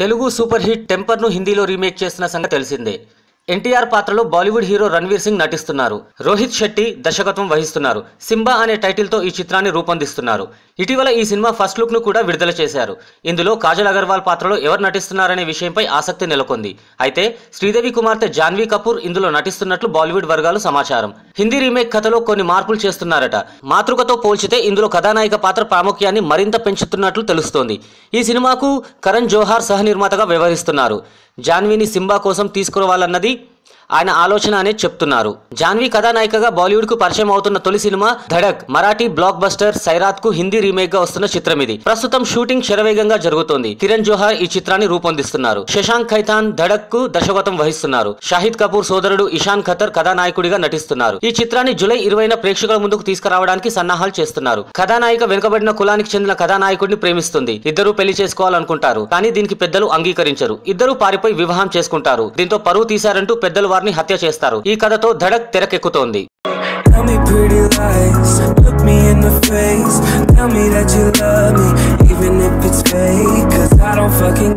Telugu super hit టెంపర్ను హిందీలో remake చేసిన సంగతి తెలిసిందే. ఎన్టీఆర్ పాత్రలో బాలీవుడ్ హీరో రణ్వీర్ సింగ్ నటిస్తున్నారు. రోహిత్ శెట్టి దర్శకత్వం వహిస్తున్నారు. సింబా అనే టైటిల్తో ఈ చిత్రాన్ని రూపొందిస్తున్నారు. ఇటీవల ఈ సినిమా ఫస్ట్ లుక్ను కూడా విడుదల చేశారు. ఇందులో కాజల్ అగర్వాల్ పాత్రలో ఎవరు నటిస్తున్నారనే విషయంపై ఆసక్తి నెలకొంది. అయితే శ్రీదేవి కుమార్తె జాన్వీ కపూర్ ఇందులో నటిస్తున్నట్లు బాలీవుడ్ వర్గాలు సమాచారం. హిందీ రీమేక్ కథలో కొన్ని మార్పులు చేస్తున్నారట. మాతృకతో పోల్చితే ఇందులో కథానాయిక పాత్ర ప్రాముఖ్యాన్ని మరింత పెంచుతున్నట్లు తెలుస్తోంది. ఈ సినిమాకు కరణ్ జోహార్ సహనిర్మాతగా వ్యవహరిస్తున్నారు. జాన్వీని సింబా కోసం తీసుకురావాలన్నది ఆయన ఆలోచన అనే చెప్తున్నారు. జాన్వీ కథానాయికగా బాలీవుడ్కు పరిచయం అవుతున్న తొలి cinema Dhadak Marathi blockbuster సైరాత్కు హిందీ రీమేక్గా వస్తున్న చిత్రం ఇది. ప్రస్తుతం షూటింగ్ శరవేగంగా జరుగుతోంది. కిరణ్ జోహార్ ఈ చిత్రాన్ని రూపొందిస్తున్నారు. శశాంక్ ఖైతాన్ ధడక్కు దర్శకత్వం వహిస్తున్నారు. షాహిద్ కపూర్ సోదరుడు ఇషాన్ ఖతర్ కథానాయకుడిగా నటిస్తున్నారు. ఈ చిత్రాన్ని జూలై ఇరవైన ప్రేక్షకుల ముందుకు తీసుకురావడానికి సన్నాహాలు చేస్తున్నారు. కథానాయిక వెనుకబడిన కులానికి చెందిన కథానాయకుడిని ప్రేమిస్తుంది. ఇద్దరు పెళ్ళి చేసుకోవాలనుకుంటారు. కానీ దీనికి పెద్దలు అంగీకరించరు. ఇద్దరు పారిపోయి వివాహం చేసుకుంటారు. దీంతో పరువు తీశారంటూ పెద్దలు వారిని హత్య చేస్తారు ఈ కథతో Dhadak తెరకెక్కుతోంది Tell me pretty lies, look me in the face Tell me that you love me, even if it's fake Cause I don't fucking